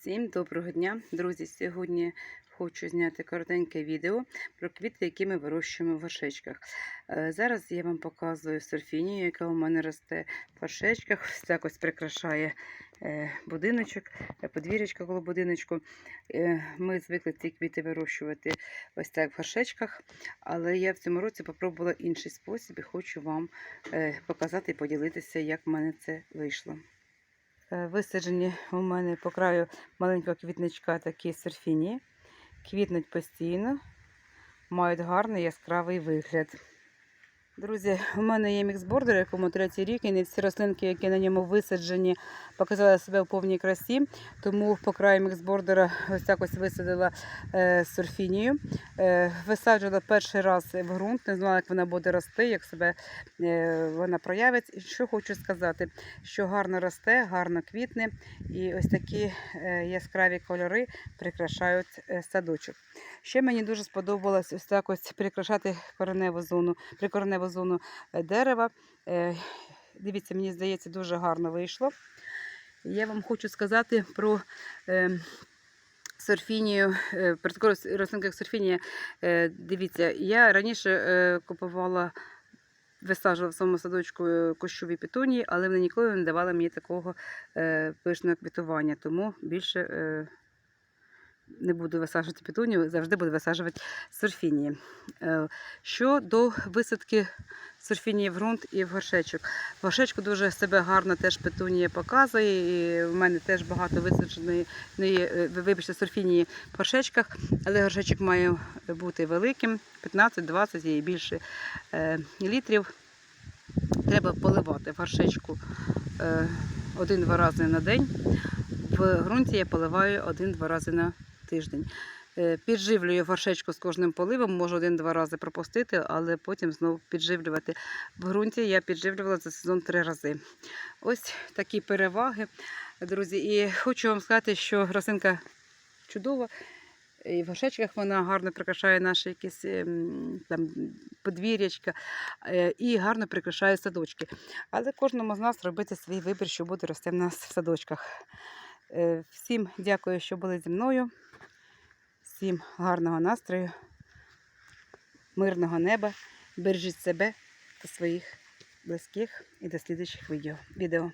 Всім доброго дня, друзі! Сьогодні хочу зняти коротеньке відео про квіти, які ми вирощуємо в горшечках. Е, Зараз я вам показую сорфінію, яка у мене росте в горшечках. Якось прикрашає е, будиночок, е, подвір'ячка коло будиночку. Ми звикли ці квіти вирощувати ось так в горшечках, але я в цьому році попробувала інший спосіб і хочу вам показати і поділитися, як в мене це вийшло. Е, Висаджені у мене по краю маленького квітничка такі серфіні. Квітнуть постійно, мають гарний яскравий вигляд. Друзі, у мене є міксбордер, якому третій рік, і не всі рослинки, які на ньому висаджені, показали себе в повній красі. Тому по краю міксбордера ось так висадила е, сурфінію. Е, висаджувала перший раз в ґрунт, не знала, як вона буде рости, як себе е, вона проявить. І що хочу сказати, що гарно росте, гарно квітне, і ось такі е, яскраві кольори прикрашають е, садочок. Ще мені дуже сподобалось ось так прикрашати кореневу зону, прикореневу зону е, дерева. Е, Дивіться, мені здається, дуже гарно вийшло. Я вам хочу сказати про е, сорфінію, е, про рослинку, як сорфінія. Дивіться, я раніше купувала. Висаджувала в своєму садочку кущові петунії, але вони ніколи не давали мені такого пишного квітування. Тому більше не буду висаджувати петунію, завжди буду висаджувати сорфінії. Е, Щодо висадки сорфінії в ґрунт і в горшечок. В горшечку дуже себе гарно теж петунія показує. І в мене теж багато висадженої, е, вибачте, сорфінії в горшечках, але горшечок має бути великим, 15-20 і більше е, літрів. Треба поливати в горшечку один-два рази на день. В ґрунті я поливаю один-два рази на тиждень. Е, Підживлюю горшечку з кожним поливом, можу один-два рази пропустити, але потім знову підживлювати. В ґрунті я підживлювала за сезон три рази. Ось такі переваги, друзі. І хочу вам сказати, що рослинка чудова. І в горшечках вона гарно прикрашає наші якісь ем, там подвір'ячка е, і гарно прикрашає садочки. Але кожному з нас робити свій вибір, що буде рости в нас в садочках. Е, Всім дякую, що були зі мною. Всім гарного настрою, мирного неба. Бережіть себе та своїх близьких і до слідчих відео.